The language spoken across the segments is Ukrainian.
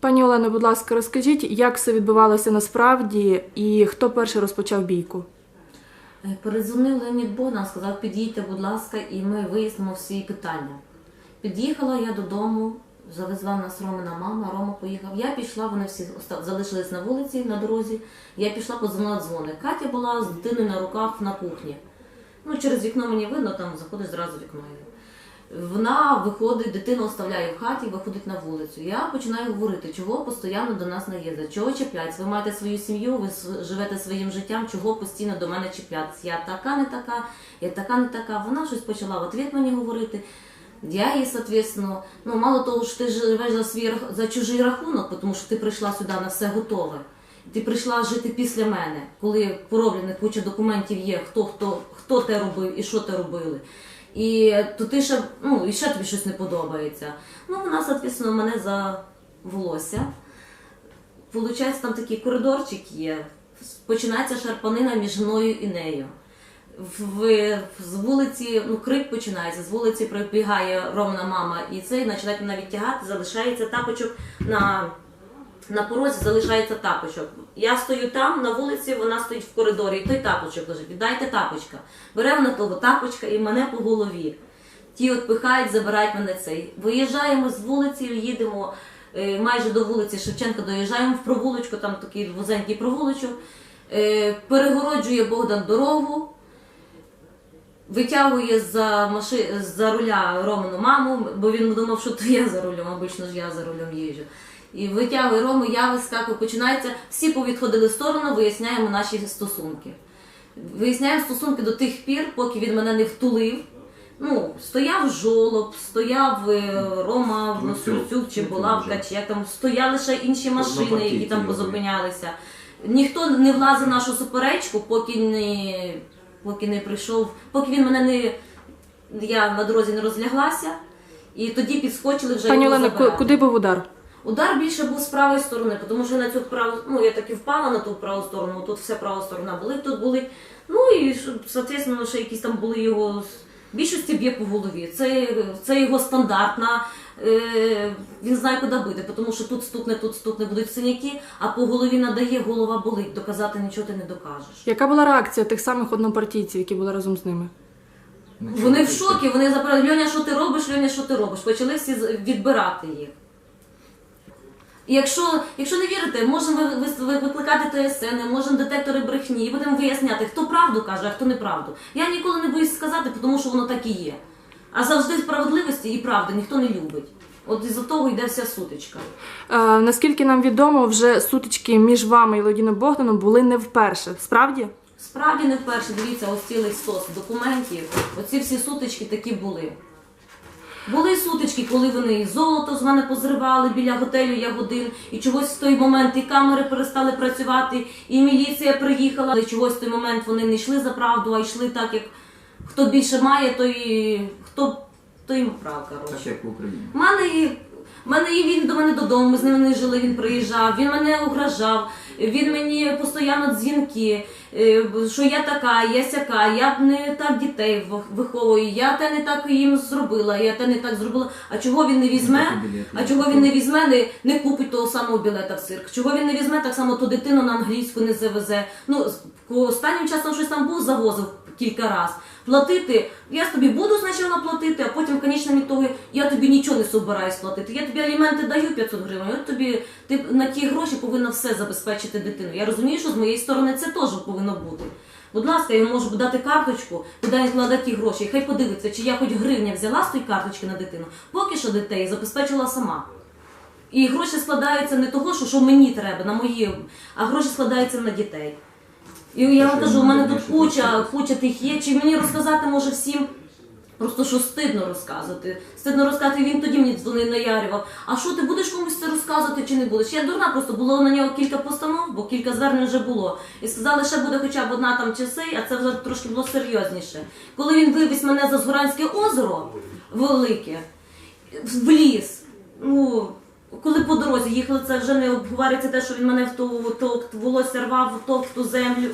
Пані Олено, будь ласка, розкажіть, як все відбувалося насправді і хто перший розпочав бійку? Е, Передзвонив Леонід Богдан, сказав, під'їдьте, будь ласка, і ми вияснимо всі питання. Під'їхала я додому, завезла нас Ромина мама, Рома поїхав. Я пішла, вони всі залишились на вулиці на дорозі. Я пішла, подзвонила дзвони. Катя була з дитиною на руках на кухні. Ну, через вікно мені видно, там заходить зразу вікно. Вона виходить, дитину оставляє в хаті, виходить на вулицю. Я починаю говорити, чого постійно до нас наїздять, чого чіпляться. Ви маєте свою сім'ю, ви живете своїм життям, чого постійно до мене чіплятися. Я така не така, я така не така. Вона щось почала в ответ мені говорити. Я їй, соответственно, ну мало того, що ти живеш за свій за чужий рахунок, тому що ти прийшла сюди на все готове. Ти прийшла жити після мене, коли пороблена куча документів є, хто хто хто те робив і що те робили. І то ти ще, ну, і ще тобі щось не подобається. Ну, вона, соответственно, мене за волосся. Получається, там такий коридорчик є. Починається шарпанина між мною і нею. В, з вулиці, ну, крик починається, з вулиці прибігає Ромна мама, і цей починає навіть тягати, залишається тапочок на, на порозі, залишається тапочок. Я стою там на вулиці, вона стоїть в коридорі, і той тапочок лежить. Віддайте тапочка. Бере вона того тапочка і мене по голові. Ті от пихають, забирають мене цей. Виїжджаємо з вулиці, їдемо е, майже до вулиці Шевченка, доїжджаємо в провулочку, там такий вузенький провулочок. Е, перегороджує Богдан дорогу, витягує за маши... за руля Роману маму, бо він думав, що то я за рулем, обично ж я за рулем їжджу. І витягує Рому, я вискакую, починається. Всі повідходили в сторону, виясняємо наші стосунки. Виясняємо стосунки до тих пір, поки він мене не втулив. Ну, стояв жолоб, стояв е, Рома в Сурцюк чи Булавка, чи як там стояли ще інші машини, які там позупинялися. Ніхто не влазив в нашу суперечку, поки не, поки не прийшов, поки він мене не. Я на дорозі не розляглася, і тоді підскочили вже Пані забирати. куди був удар? Удар більше був з правої сторони, тому що на цю праву, ну я таки впала на ту праву сторону, тут вся права сторона були, тут були. Ну і соответственно, ще якісь там були його. Більшості б'є по голові. Це, це його стандартна. Е, він знає, куди бити, тому що тут стукне, тут стукне, будуть синяки, а по голові надає, голова болить. Доказати нічого ти не докажеш. Яка була реакція тих самих однопартійців, які були разом з ними? Вони в шокі, вони запитали, Льоня, що ти робиш, Льоня, що ти робиш? Почали всі відбирати їх. І якщо, якщо не вірите, можемо ви, ви- ви- викликати ТСН, можемо детектори брехні, і будемо виясняти, хто правду каже, а хто неправду. Я ніколи не боюсь сказати, тому що воно так і є. А завжди справедливості і правди ніхто не любить. От із-за того йде вся сутичка. Е, наскільки нам відомо, вже сутички між вами і Леонідом Богданом були не вперше. Справді? Справді не вперше, дивіться, ось цілий стос документів. Оці всі сутички такі були. Були сутички, коли вони і золото з мене позривали біля готелю Ягодин, і чогось в той момент і камери перестали працювати, і міліція приїхала. Але чогось в той момент вони не йшли за правду, а йшли так, як хто більше має, той хто той прав. коротше. Так як в Україні. У мене і мене і він до мене додому, ми з ним не жили, він приїжджав, він мене угрожав, він мені постійно дзвінки, е, що я така, я сяка, я б не так дітей виховую, я те не так їм зробила, я те не так зробила. А чого він не візьме? А чого він не візьме, не, не купить того самого білета в цирк? Чого він не візьме, так само ту дитину на англійську не завезе? Ну, останнім часом щось там був, завозив кілька разів. Платити, я тобі буду спочатку платити, а потім в конечному ітогі я тобі нічого не собираюсь платити. Я тобі аліменти даю 500 гривень, от тобі ти на ті гроші повинна все забезпечити дитину. Я розумію, що з моєї сторони це теж повинно бути. Будь ласка, я можу дати карточку, куди він кладе ті гроші. І хай подивиться, чи я хоч гривня взяла з тої карточки на дитину. Поки що дітей забезпечила сама. І гроші складаються не того, що мені треба, на мої, а гроші складаються на дітей. І я вам кажу, у мене тут куча, куча тих є. Чи мені розказати може всім? Просто що стидно розказувати. Стидно розказати, він тоді мені дзвонив, наярював. А що ти будеш комусь це розказувати чи не будеш? Я дурна, просто було на нього кілька постанов, бо кілька звернень вже було. І сказали, ще буде хоча б одна там сей, а це вже трошки було серйозніше. Коли він вивіз мене за Згоранське озеро велике, в ліс. Ну, коли по дорозі їхали, це вже не обговорюється те, що він мене в ту, в то волосся рвав, в то в ту землю,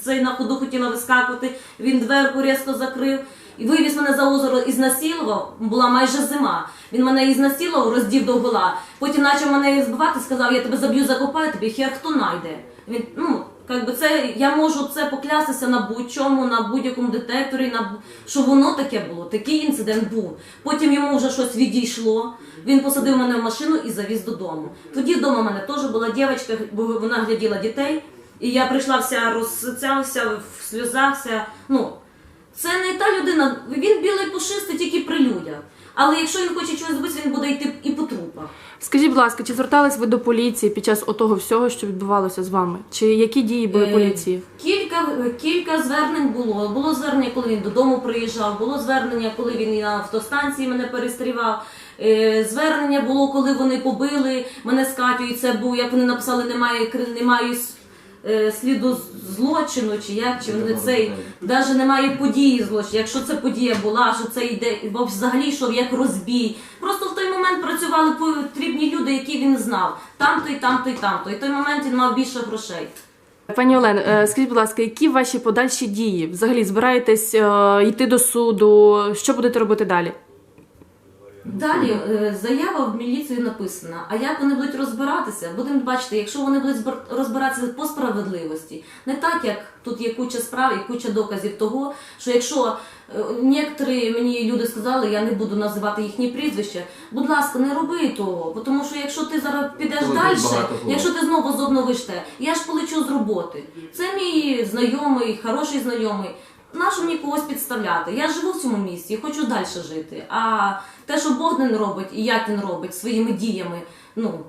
цей на ходу хотіла вискакувати, він дверку різко закрив. і вивіз мене за озеро і знасилував, була майже зима. Він мене і знасилував, роздів до гола. Потім почав мене збивати, сказав, я тебе заб'ю, закопаю, тобі хер хто найде. Він, ну, як би це, я можу це поклястися на будь-чому, на будь-якому детекторі, на, що воно таке було, такий інцидент був. Потім йому вже щось відійшло. Він посадив мене в машину і завіз додому. Тоді вдома в мене теж була дівчинка, бо вона гляділа дітей. І я прийшла вся розцявся в сльозах. Ну, це не та людина, він білий пушистий тільки при людях. Але якщо він хоче чогось збити, він буде йти і по трупах. Скажіть, будь ласка, чи звертались ви до поліції під час отого всього, що відбувалося з вами? Чи які дії були Е, поліції? Кілька, кілька звернень було. Було звернення, коли він додому приїжджав, було звернення, коли він на автостанції мене перестрівав. Е, Звернення було, коли вони побили мене з Катю, і це був, як вони написали, немає, кри- немає с- е, сліду злочину, чи як, чи вони цей, навіть немає події злочину. Якщо це подія була, що це йде, бо взагалі йшов як розбій. Просто в той момент працювали потрібні люди, які він знав. Там-то і там-то і там-то. І в той момент він мав більше грошей. Пані Олен, е, скажіть, будь ласка, які ваші подальші дії? Взагалі збираєтесь е, йти до суду? Що будете робити далі? Далі е, заява в міліцію написана. А як вони будуть розбиратися? Будемо бачити, якщо вони будуть збир- розбиратися по справедливості, не так як тут є куча справ і куча доказів того, що якщо е, некоторі мені люди сказали, я не буду називати їхні прізвища. Будь ласка, не роби того, тому що якщо ти зараз підеш далі, якщо ти знову зобновиш те, я ж полечу з роботи. Це мій знайомий, хороший знайомий. Нащо мені когось підставляти? Я живу в цьому місті і хочу далі жити. А те, що Богдан робить і як він робить своїми діями, ну.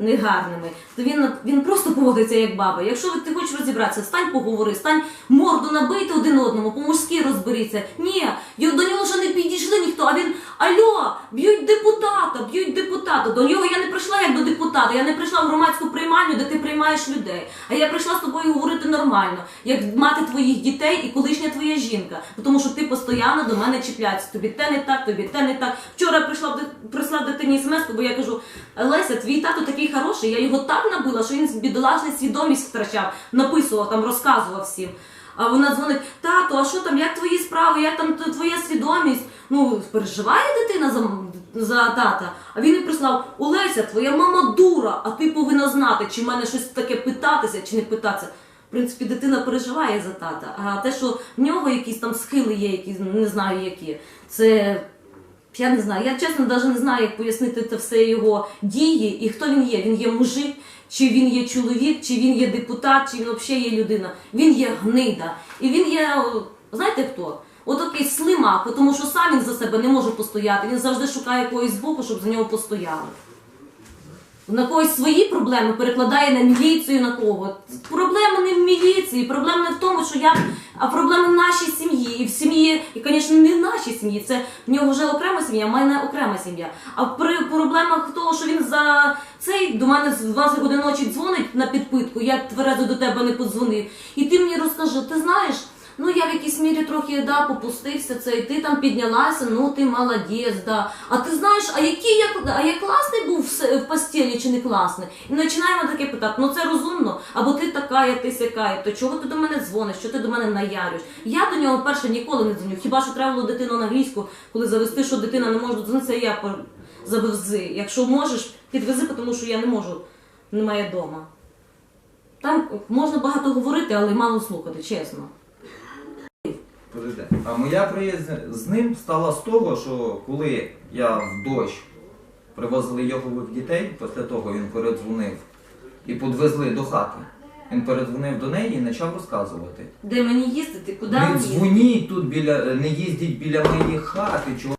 Негарними, то він, він просто поводиться як баба. Якщо ти хочеш розібратися, стань поговори, стань морду набийте один одному, по-мужськи розберіться. Ні, до нього ще не підійшли ніхто, а він альо, б'ють депутата, б'ють депутата. До нього я не прийшла як до депутата, я не прийшла в громадську приймальню, де ти приймаєш людей. А я прийшла з тобою говорити нормально, як мати твоїх дітей і колишня твоя жінка. Тому що ти постійно до мене чіпляєшся. Тобі те не так, тобі те не так. Вчора прийшла прислав дитині смс, бо я кажу: Леся, твій тато такий хороший, я його так набила, що він бідолашний свідомість втрачав, написував там, розказував всім. А вона дзвонить: тато, а що там, як твої справи, як там твоя свідомість? Ну, переживає дитина за, за тата. А він їй прислав: Олеся, твоя мама дура, а ти повинна знати, чи в мене щось таке питатися, чи не питатися. В принципі, дитина переживає за тата. А те, що в нього якісь там схили є, які не знаю які, це. Я не знаю, я чесно навіть не знаю, як пояснити це все його дії і хто він є. Він є мужик, чи він є чоловік, чи він є депутат, чи він взагалі є людина. Він є гнида. І він є, знаєте хто? Отакий слимак, тому що сам він за себе не може постояти. Він завжди шукає когось збоку, щоб за нього постояли. На когось свої проблеми перекладає на міліцію, на кого. Проблема не в міліції, проблема не в тому, що я, а проблема в нашій сім'ї. І в сім'ї, і, звісно, не в нашій сім'ї. Це в нього вже окрема сім'я, в мене окрема сім'я. А при проблемах того, що він за цей до мене з 20 годин ночі дзвонить на підпитку, я тверезо до тебе не подзвонив. І ти мені розкажи, ти знаєш. Ну, я в якійсь мірі трохи да, попустився це, і ти там піднялася, ну ти молодець, да. А ти знаєш, а який я, а я класний був в, в чи не класний? І починаємо таке питати, ну це розумно, або ти така, я ти сяка, то чого ти до мене дзвониш, що ти до мене наярюєш? Я до нього перше ніколи не дзвоню. Хіба що треба було дитину на англійську, коли завести, що дитина не може дзвонитися, я завези. Якщо можеш, підвези, тому що я не можу, немає вдома. Там можна багато говорити, але мало слухати, чесно. Подожди. А моя приязнь з ним стала з того, що коли я в дощ привозили йогових дітей, після того він передзвонив і підвезли до хати. Він передзвонив до неї і почав розказувати. Де мені їздити, куди Не мені їздити? дзвоніть тут біля, не їздіть біля моєї хати, чого